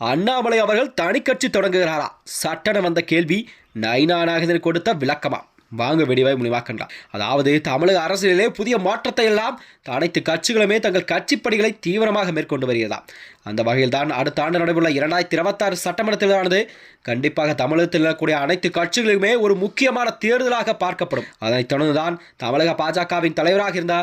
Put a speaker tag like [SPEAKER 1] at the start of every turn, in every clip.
[SPEAKER 1] அண்ணாமலை அவர்கள் தனி கட்சி தொடங்குகிறாரா? சட்டன வந்த கேள்வி நைனா நாகேந்திரன் கொடுத்த விளக்கமா? வாங்க வெடிவாய் முடிவாக்கண்டா அதாவது தமிழக அரசியலிலே புதிய மாற்றத்தை எல்லாம் அனைத்து கட்சிகளுமே தங்கள் கட்சிப்பணிகளை தீவிரமாக மேற்கொண்டு வருகிறதா. அந்த வகையில் தான் அடுத்த ஆண்டு நடைபெறுள்ள இரண்டாயிரத்தி இருபத்தாறு சட்டமன்ற தேர்தலானது கண்டிப்பாக தமிழகத்தில் இருக்கக்கூடிய அனைத்து கட்சிகளுமே ஒரு முக்கியமான தேர்தலாக பார்க்கப்படும். அதனைத் தொடர்ந்துதான் தமிழக பாஜகவின் தலைவராக இருந்த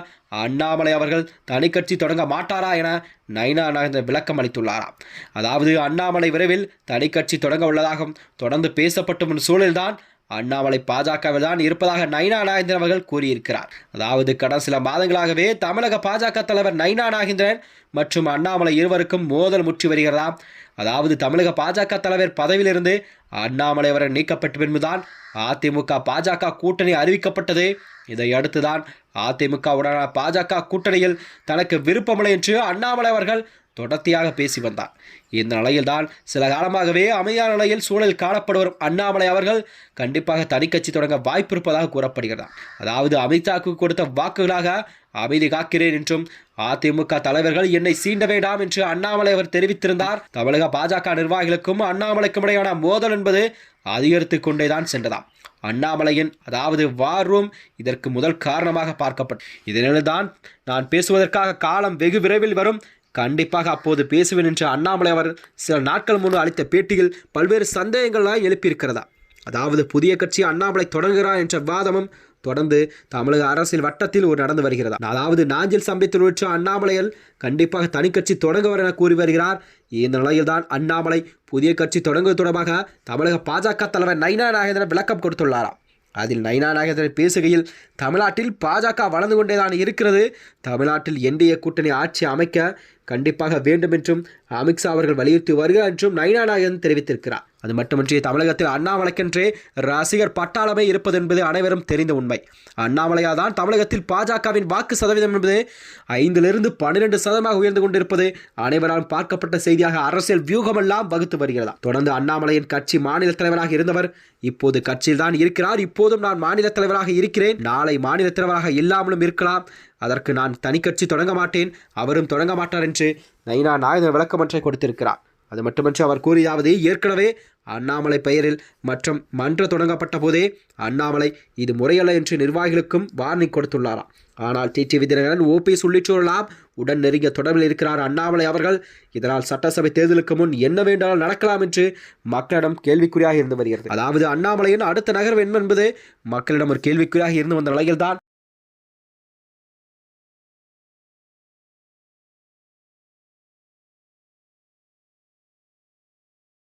[SPEAKER 1] அண்ணாமலை அவர்கள் தனி கட்சி தொடங்க மாட்டாரா என நைனா நகர்ந்த விளக்கம் அளித்துள்ளாராம் அதாவது அண்ணாமலை விரைவில் தனி கட்சி தொடங்க உள்ளதாகவும் தொடர்ந்து பேசப்பட்டும் சூழல்தான் சூழலில்தான் அண்ணாமலை பாஜகவில் தான் இருப்பதாக நைனா நாகேந்திரன் அவர்கள் கூறியிருக்கிறார். அதாவது கடந்த சில மாதங்களாகவே தமிழக பாஜக தலைவர் நைனா நாகேந்திரன் மற்றும் அண்ணாமலை இருவருக்கும் மோதல் முற்றி வருகிறதாம் அதாவது தமிழக பாஜக தலைவர் பதவியிலிருந்து அண்ணாமலை அவர்கள் நீக்கப்பட்ட பின்புதான் அதிமுக பாஜக கூட்டணி அறிவிக்கப்பட்டது. இதையடுத்துதான் அதிமுகவுடனான பாஜக கூட்டணியில் தனக்கு விருப்பமில்லை என்று அண்ணாமலை அவர்கள் தொடர்ச்சியாக பேசி வந்தார். இந்த நிலையில்தான் சில காலமாகவே அமைதியான நிலையில் சூழல் காணப்பட்டு வரும் அண்ணாமலை அவர்கள் கண்டிப்பாக தனிக்கட்சி தொடங்க வாய்ப்பு இருப்பதாக கூறப்படுகிறது. அதாவது அமித்ஷாக்கு கொடுத்த வாக்குகளாக அமைதி காக்கிறேன் என்றும் அதிமுக தலைவர்கள் என்னை சீண்ட வேண்டாம் என்று அண்ணாமலை அவர் தெரிவித்திருந்தார். தமிழக பாஜக நிர்வாகிகளுக்கும் அண்ணாமலைக்கும் இடையான மோதல் என்பது அதிகரித்து கொண்டேதான் சென்றதாம். அண்ணாமலையின் அதாவது வார் ரூம் இதற்கு முதல் காரணமாக பார்க்கப்பட்டது. இதனால்தான் நான் பேசுவதற்காக காலம் வெகு விரைவில் வரும் கண்டிப்பாக அப்போது பேசுவேன் என்று அண்ணாமலை அவர் சில நாட்கள் முன்பு அளித்த பேட்டியில் பல்வேறு சந்தேகங்கள்லாம் எழுப்பியிருக்கிறதா? அதாவது புதிய கட்சி அண்ணாமலை தொடங்குகிறார் என்ற வாதமும் தொடர்ந்து தமிழக அரசியல் வட்டத்தில் ஒரு நடந்து வருகிறதா? அதாவது நாஞ்சில் சம்பத்தில் உற்ற அண்ணாமலையில் கண்டிப்பாக தனி கட்சி தொடங்குவர் என கூறி வருகிறார். இந்த நிலையில்தான் அண்ணாமலை புதிய கட்சி தொடங்குவது தொடர்பாக தமிழக பாஜக தலைவர் நைனா நாகேந்திரன் விளக்கம் கொடுத்துள்ளாராம் அதில் நைனா நாகேந்திரன் பேசுகையில் தமிழ்நாட்டில் பாஜக வளர்ந்து கொண்டேதான் இருக்கிறது. தமிழ்நாட்டில் என்டிஏ கூட்டணி ஆட்சி அமைக்க கண்டிப்பாக வேண்டும் என்றும் அமித்ஷா அவர்கள் வலியுறுத்தி வருகிறார் என்றும் நயனா நாயகன் தெரிவித்திருக்கிறார். அது மட்டுமின்றி தமிழகத்தில் அண்ணாமலைக்கென்றே ரசிகர் பட்டாளமே இருப்பது என்பது அனைவரும் தெரிந்த உண்மை. அண்ணாமலையா தான் தமிழகத்தில் பாஜகவின் வாக்கு சதவீதம் என்பது ஐந்திலிருந்து பன்னிரெண்டு சதவீதமாக உயர்ந்து கொண்டிருப்பது அனைவரால் பார்க்கப்பட்ட செய்தியாக அரசியல் வியூகமெல்லாம் வகுத்து வருகிறதா. தொடர்ந்து அண்ணாமலையின் கட்சி மாநில தலைவராக இருந்தவர் இப்போது கட்சியில் தான் இருக்கிறார். இப்போதும் நான் மாநில தலைவராக இருக்கிறேன். நாளை மாநில தலைவராக இல்லாமலும் இருக்கலாம். அதற்கு நான் தனி கட்சி தொடங்க மாட்டேன். அவரும் தொடங்க மாட்டார் என்று நைனா நாயுதன் விளக்கமன்றை கொடுத்திருக்கிறார். அது மட்டுமன்றி அவர் கூறியாவது ஏற்கனவே அண்ணாமலை பெயரில் மற்றும் மன்ற தொடங்கப்பட்ட போதே அண்ணாமலை இது முறையல்ல என்று நிர்வாகிகளுக்கும் வார்னிங் கொடுத்துள்ளாராம் ஆனால் டிடிவி தினகரன் ஓபிஎஸ் உள்ளிட்டோரெல்லாம் உடன் நெருங்கிய தொடர்பில் இருக்கிறார் அண்ணாமலை அவர்கள். இதனால் சட்டசபை தேர்தலுக்கு முன் என்ன வேண்டாலும் நடக்கலாம் என்று மக்களிடம் கேள்விக்குறியாக இருந்து வருகிறது. அதாவது அண்ணாமலையின் அடுத்த நகர்வு என்ன என்பது மக்களிடம் ஒரு கேள்விக்குறியாக இருந்து வந்த நிலையில்தான்